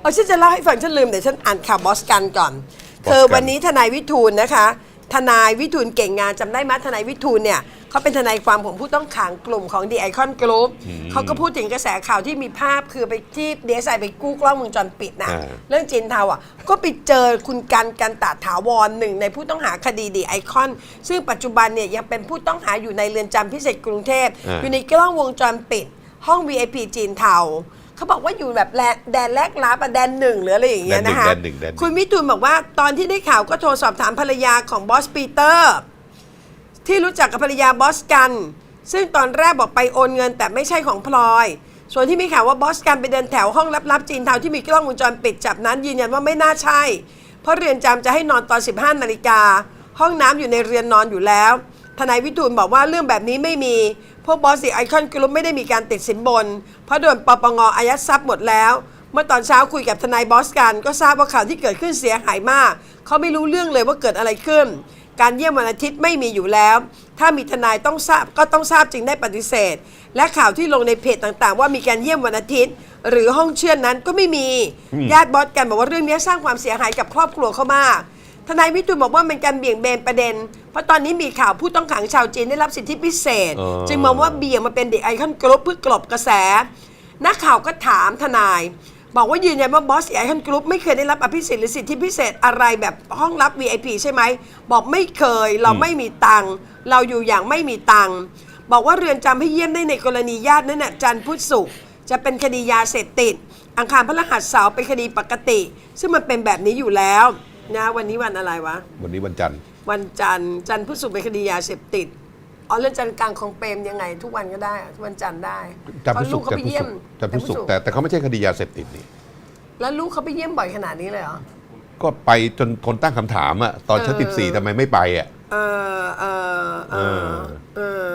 เออฉันจะเล่าให้ฟังฉันลืมเดี๋ยวฉันอ่านข่าวบอสกันก่อนบอสกัน คือวันนี้ทนายวิทูลนะคะ ทนายวิทูลเก่งงานจำได้ไหมทนายวิทูลเนี่ยเขาเป็นทนายความของผู้ต้องขังกลุ่มของดีไอคอนกรุ๊ปเขาก็พูดถึงกระแสข่าวที่มีภาพคือไปที่เดซไอไปกู้กล้องวงจรปิดนะอ่า เรื่องจีนเทาอะก็ไปเจอคุณกันกันตาถาวรหนึ่งในผู้ต้องหาคดีดีไอคอนซึ่งปัจจุบันเนี่ยยังเป็นผู้ต้องหาอยู่ในเรือนจำพิเศษกรุงเทพอ่า อยู่ในกล้องวงจรปิด ห้อง VIP จีนเทา เขาบอกว่าอยู่แบบแลแดนแรกรับอะแดนหนึ่งหรืออะไรอย่างเงี้ยนะคะแดนหนึ่งแดนหนึ่ง คุณวิทูลบอกว่าตอนที่ได้ข่าวก็โทรสอบถามภรรยาของบอสปีเตอร์ ที่รู้จักกับภรรยาบอสกัน ซึ่งตอนแรกบอกไปโอนเงินแต่ไม่ใช่ของพลอย ส่วนที่มีข่าวว่าบอสกันไปเดินแถวห้องลับๆจีนเทาที่มีกล้องวงจรปิดจับนั้นยืนยันว่าไม่น่าใช่ เพราะเรือนจำจะให้นอนตอน 15นาฬิกาห้องน้ำอยู่ในเรือนนอนอยู่แล้ว ทนายวิทูลบอกว่าเรื่องแบบนี้ไม่มี พวกบอสไอคอนกรุ๊ปไม่ได้มีการติดสินบน เพราะโดนปปงอายัดทรัพย์หมดแล้ว เมื่อตอนเช้าคุยกับทนายบอสกัน ก็ทราบว่าข่าวที่เกิดขึ้นเสียหายมาก เขาไม่รู้เรื่องเลยว่าเกิดอะไรขึ้น การเยี่ยมวันอาทิตย์ไม่มีอยู่แล้ว ถ้ามีทนายต้องทราบก็ต้องทราบจึงได้ปฏิเสธ และข่าวที่ลงในเพจต่างๆ ว่ามีการเยี่ยมวันอาทิตย์ หรือห้องเชื่อนนั้นก็ไม่มีญาติบอสกันบอกว่าเรื่องนี้สร้างความเสียหายกับครอบครัวเขามาก ทนายวิทูลบอกว่าเป็นการเบี่ยงเบนประเด็น เพราะตอนนี้มีข่าวผู้ต้องขังชาวจีนได้รับสิทธิพิเศษ อ๋อ จึงมองว่าเบี่ยงมาเป็นเด็กไอคอนกรุ๊ปเพื่อกลบกระแส นักข่าวก็ถามทนาย บอกว่ายืนยันว่าบอสไอคอนกรุ๊ปไม่เคยได้รับอภิสิทธิ์หรือสิทธิพิเศษอะไรแบบห้องรับ VIP ใช่ไหม บอกไม่เคยเราไม่มีตังค์เราอยู่อย่างไม่มีตังค์บอกว่าเรือนจำให้เยี่ยมได้ในกรณีญาตินั่นน่ะจันทร์พุธศุกร์จะเป็นคดียาเสพติด อังคารพฤหัสเสาร์เป็นคดีปกติ ซึ่งมันเป็นแบบนี้อยู่แล้ว นะวันนี้วันอะไรวะ วันนี้วันจันทร์ วันจันทร์จันทร์พุธศุกร์เป็นคดียาเสพติดอ๋อเรื่องจันทร์กลางของเปรมยังไง ทุกวันก็ได้ทุกวันจันทร์ได้จันทร์พุธศุกร์เขาจันไปทร์พุธเยี่ยศุมกร์จันทร์พุธศุกร์แต่แต่เขาไม่ใช่คดียาเสพติดนี่แล้วลูกเขาไปเยี่ยมบ่อยขนาดนี้เลยเหรอก็ไปจนคนตั้งคำถามอะตอนชั้นเออสิบสี่ทำไมไม่ไปอะเออเออเออเออเออ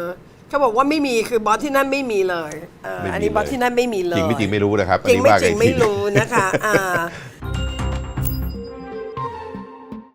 เขาบอกว่าไม่มีคือบอสที่นั่นไม่มีเลยเออไม่มีอันนี้บอสเลยที่นั่นไม่มีเลยจริงไม่จริงไม่รู้นะครับจริงไม่อันจริงนี้ว่ากันไม่อีกทีรู้นะคะอ่า